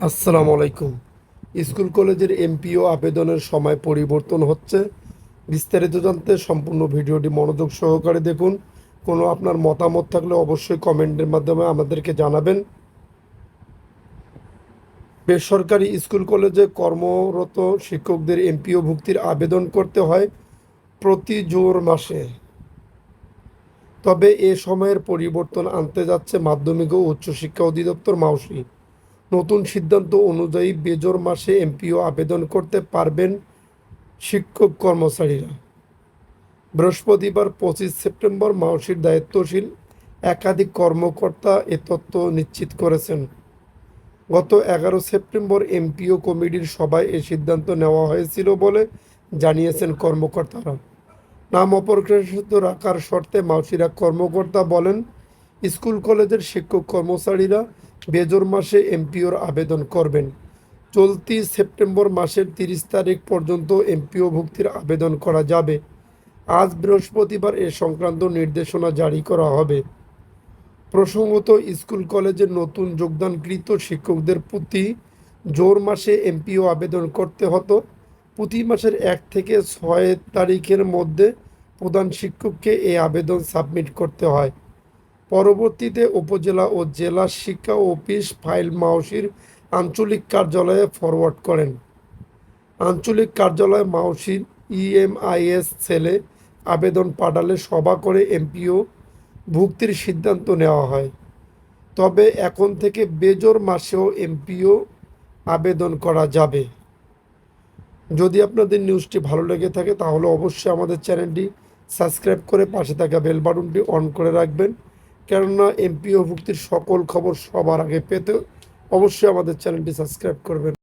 আসসালামু আলাইকুম। স্কুল কলেজের এমপিও আবেদনের সময় পরিবর্তন হচ্ছে। বিস্তারিত জানতে সম্পূর্ণ ভিডিওটি মনোযোগ সহকারে দেখুন। কোনো আপনার মতামত থাকলে অবশ্যই কমেন্টের মাধ্যমে আমাদেরকে জানাবেন। বেসরকারি স্কুল কলেজে কর্মরত শিক্ষকদের এমপিও ভুক্তির আবেদন করতে হয় প্রতি জোর মাসে। তবে এ সময়ের পরিবর্তন আনতে যাচ্ছে মাধ্যমিক ও উচ্চশিক্ষা অধিদপ্তর মাউসি। নতুন সিদ্ধান্ত অনুযায়ী বেজর মাসে এমপিও আবেদন করতে পারবেন শিক্ষক কর্মচারীরা। বৃহস্পতিবার পঁচিশ সেপ্টেম্বর মাউসির দায়িত্বশীল একাধিক কর্মকর্তা এ তথ্য নিশ্চিত করেছেন। গত এগারো সেপ্টেম্বর এমপিও কমিটির সভায় এ সিদ্ধান্ত নেওয়া হয়েছিল বলে জানিয়েছেন কর্মকর্তারা। নাম অপরিকৃত রাখার শর্তে মাউসিরা কর্মকর্তা বলেন, স্কুল কলেজের শিক্ষক কর্মচারীরা বেজোর মাসে এমপিওর আবেদন করবেন। চলতি সেপ্টেম্বর মাসের তিরিশ তারিখ পর্যন্ত এমপিও ভুক্তির আবেদন করা যাবে। আজ বৃহস্পতিবার এ সংক্রান্ত নির্দেশনা জারি করা হবে। প্রসঙ্গত, স্কুল কলেজের নতুন যোগদানকৃত শিক্ষকদের প্রতি জোর মাসে এমপিও আবেদন করতে হতো। প্রতি মাসের এক থেকে ছয় তারিখের মধ্যে প্রধান শিক্ষককে এই আবেদন সাবমিট করতে হয়। পরবর্তীতে উপজেলা ও জেলা শিক্ষা অফিস ফাইল মাউসির আঞ্চলিক কার্যালয়ে ফরওয়ার্ড করেন। আঞ্চলিক কার্যালয় মাউসির ইএমআইএস সেলে আবেদন পাঠালে সভা করে এমপিও ভুক্তির সিদ্ধান্ত নেওয়া হয়। তবে এখন থেকে বেজোর মাসেও এমপিও আবেদন করা যাবে। যদি আপনাদের নিউজটি ভালো লেগে থাকে তাহলে অবশ্যই আমাদের চ্যানেলটি সাবস্ক্রাইব করে পাশে থাকা বেল বাটনটি অন করে রাখবেন। কেননা এমপিও ভুক্তির সকল খবর সবার আগে পেতে অবশ্যই আমাদের চ্যানেলটি সাবস্ক্রাইব করবেন।